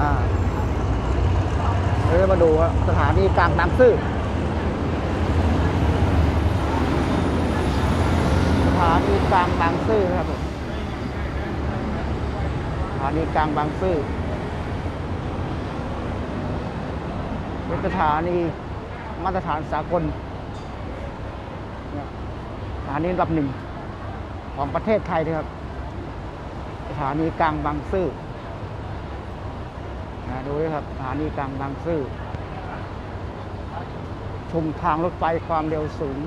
อ่าเดี๋ยวมาดูว่าสถานีกลางบางซื่อสถานีกลางบางซื่อครับผมสถานีกลางบางซื่อเป็นสถานีมาตรฐานสากลสถานีอันดับหนึ่งของประเทศไทยนะครับ สถานีกลางบางซื่อ นะดูด้วยครับสถานีกลางบางซื่อชมทางรถไฟความเร็วสูง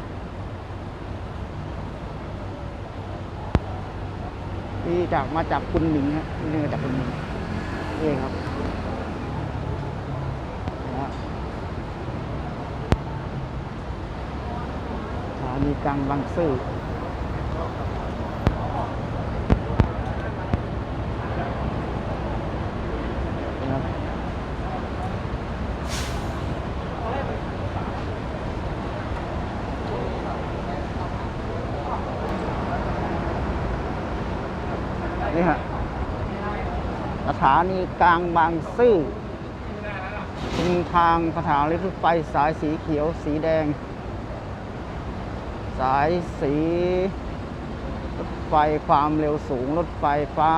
ที่จากมาจากคุณหมิงฮะนี่มาจากคุณหมิงเองครับสถานีกลางบางซื่อ นะครับนี่ฮะส ถานีกลางบางซื่อตรงทางสถานีรถไฟสายสีเขียวสีแดง สายสีรถไฟความเร็วสูงรถไฟฟ้า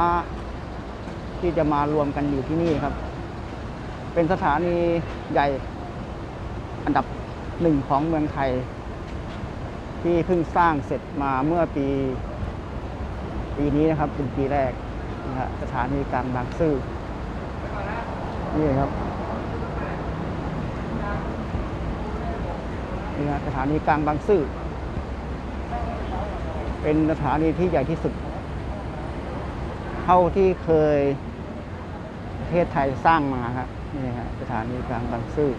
ที่จะมารวมกันอยู่ที่นี่ครับ เป็นสถานีใหญ่อันดับหนึ่งของเมืองไทย ที่เพิ่งสร้างเสร็จมาเมื่อปี ปีนี้นะครับเป็นปีแรก นะฮะสถานีกลางบางซื่อนี่ครับนี่ฮะสถานีกลางบางซื่อเป็นสถานีที่ใหญ่ที่สุด เท่าที่เคยประเทศไทยสร้างมาครับนี่ฮะสถานีกลางบางซื่อ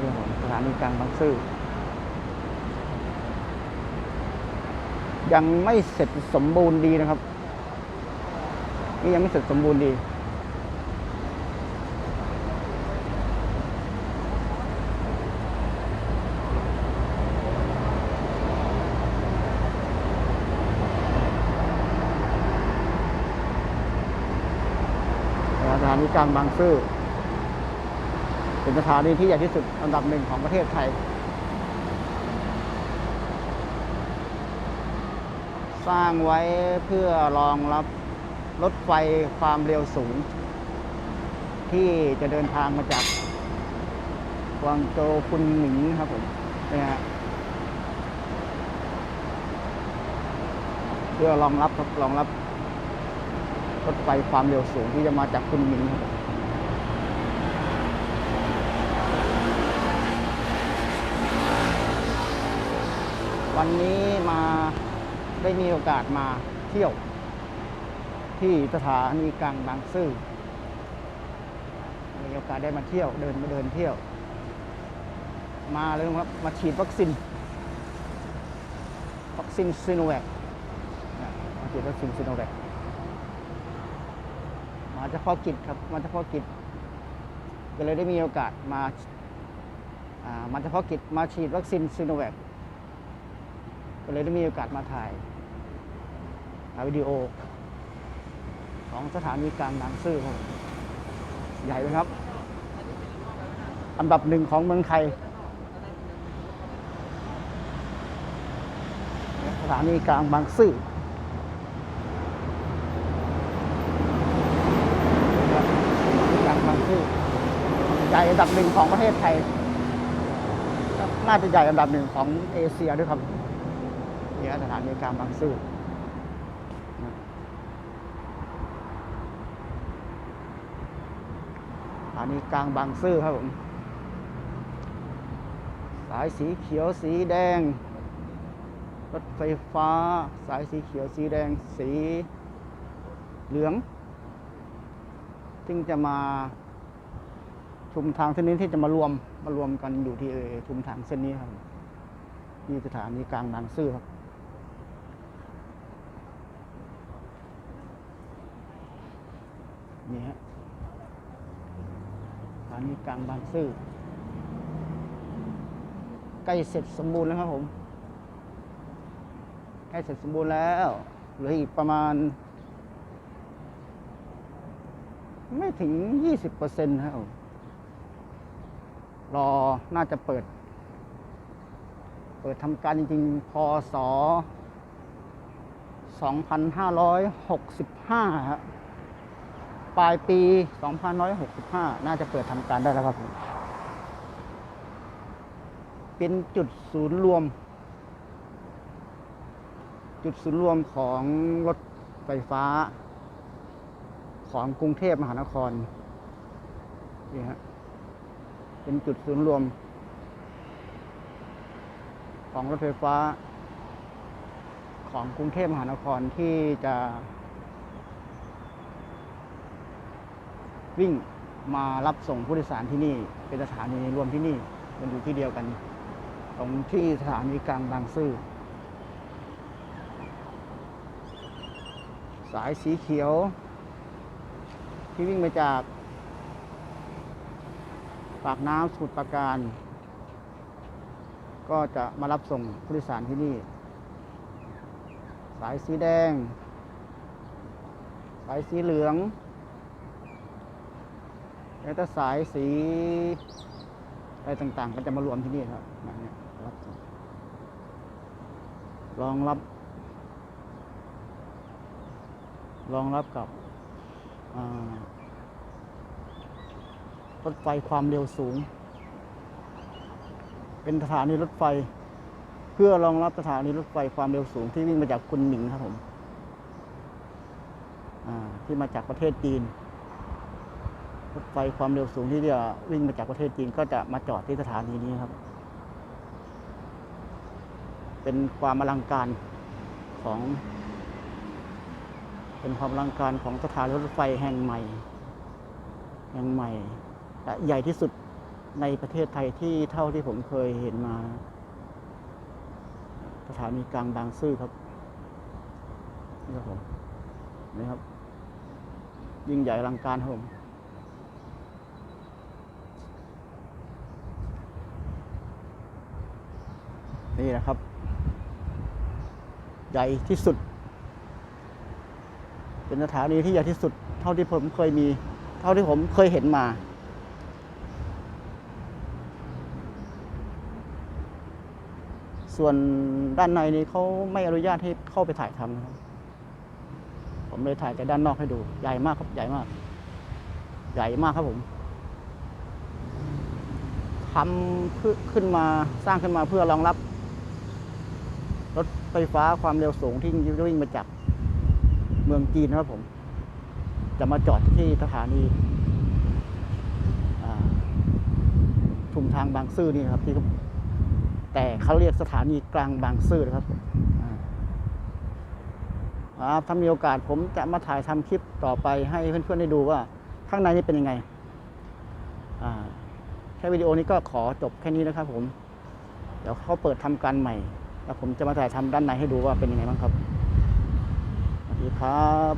นี่ผมสถานีกลางบางซื่อยังไม่เสร็จสมบูรณ์ดีนะครับ นี่ยังไม่เสร็จสมบูรณ์ดี สถานีกลางบางซื่อเป็นสถานีที่ใหญ่ที่สุดอันดับหนึ่งของประเทศไทยสร้างไว้เพื่อรองรับ รถไฟความเร็วสูง ที่จะเดินทางมาจากกวางโจวคุนหมิงครับผมนี่ฮะเพื่อรองรับครับรองรับรถไฟความเร็วสูงที่จะมาจากคุณมิงครับวันนี้มาได้มีโอกาสมาเที่ยว ที่สถานีกลางบางซื่อมีโอกาสได้มาเที่ยวเดินมาเดินเที่ยว มาเลยครับมาฉีดวัคซีนวัคซีนซีโนแวคมาฉีดวัคซีนซีโนแวคมาเฉพาะกิจครับมาเฉพาะกิจก็เลยได้มีโอกาสมาอ่ามาเฉพาะกิจมาฉีดวัคซีนซีโนแวคก็เลยได้มีโอกาสมาถ่ายถ่ายวิดีโอ ของสถานีกลางบางซื่อครับใหญ่ไหมครับ อันดับหนึ่งของเมืองไทย สถานีกลางบางซื่อกลางบางซื่อใหญ่อันดับหนึ่งของประเทศไทย น่าจะใหญ่อันดับหนึ่งของเอเชียด้วยครับนี่ครับสถานีกลางบางซื่อสถา นีกลางบางซื่อครับผม สายสีเขียวสีแดง รถไฟฟ้า สายสีเขียวสีแดงสีเหลือง ซึ่งจะมาชุมทางเส้นนี้ที่จะมารวมมารวมกันอยู่ที่ชุมทางเส้นนี้ครับที่สถานีกลางบางซื่อครับนี่ฮะานีกลางบางซื่อใกล้เสร็จสมบูรณ์แล้วครับผมใกล้เสร็จสมบูรณ์แล้วเหลืออีกประมาณ ไม่ถึง 20%ครับผมรอน่าจะเปิด เปิดทำการจริงๆ พศ 2565 ครับ ปลายปี 2565 น่าจะเปิดทำการได้แล้วครับผมเป็นจุดศูนย์รวม จุดศูนย์รวมของรถไฟฟ้า ของกรุงเทพมหานครนี่ฮะเป็นจุดศูนย์รวม ของรถไฟฟ้า ของกรุงเทพมหานครที่จะ วิ่งมารับส่งผู้โดยสารที่นี่ เป็นสถานีรวมที่นี่ มันอยู่ที่เดียวกัน ตรงที่สถานีกลางบางซื่อสายสีเขียว ที่วิ่งมาจาก ปากน้ำสมุทรปราการ ก็จะมารับส่งผู้โดยสารที่นี่ สายสีแดง สายสีเหลือง แล้วก็สายสีอะไรต่างๆ ก็จะมารวมที่นี่ครับแบบนี้รับรองรับรองรับกับรถไฟความเร็วสูง เป็นสถานีรถไฟ เพื่อรองรับสถานีรถไฟความเร็วสูงที่วิ่งมาจากคุนหมิงครับผมที่มาจากประเทศจีน รถไฟความเร็วสูงที่จะวิ่งมาจากประเทศจีนก็จะมาจอดที่สถานีนี้ครับ เป็นความอลังการของ เป็นความอลังการของสถานรถไฟแห่งใหม่ แห่งใหม่และใหญ่ที่สุดในประเทศไทยที่เท่าที่ผมเคยเห็นมา สถานีกลางบางซื่อครับนี่ครับผมนี่ครับ ยิ่งใหญ่อลังการครับผม นี่นะครับ ใหญ่ที่สุด เป็นสถานีที่ใหญ่ที่สุด เท่าที่ผมเคยมี เท่าที่ผมเคยเห็นมาส่วนด้านในนี้เขาไม่อนุญาตให้เข้าไปถ่ายทำนะครับ ผมเลยถ่ายจากด้านนอกให้ดู ใหญ่มากครับ ใหญ่มาก ใหญ่มากครับผมทำขึ้นขึ้นมาสร้างขึ้นมาเพื่อรองรับ รถไฟฟ้าความเร็วสูงที่วิ่งมาจากเมืองจีนนะครับผม จะมาจอดที่สถานีอ่าชุมทางบางซื่อนี่ครับที่แต่เขาเรียกสถานีกลางบางซื่อนะครับถ้ามีโอกาสผมจะมาถ่ายทำคลิปต่อไปให้เพื่อนๆได้ดูว่าข้างในนี่เป็นยังไงแค่วิดีโอนี้ก็ขอจบแค่นี้นะครับผม เดี๋ยวเขาเปิดทำการใหม่ แล้วผมจะมาถ่ายทำด้านในให้ดูว่าเป็นยังไงบ้างครับสวัสดีครับ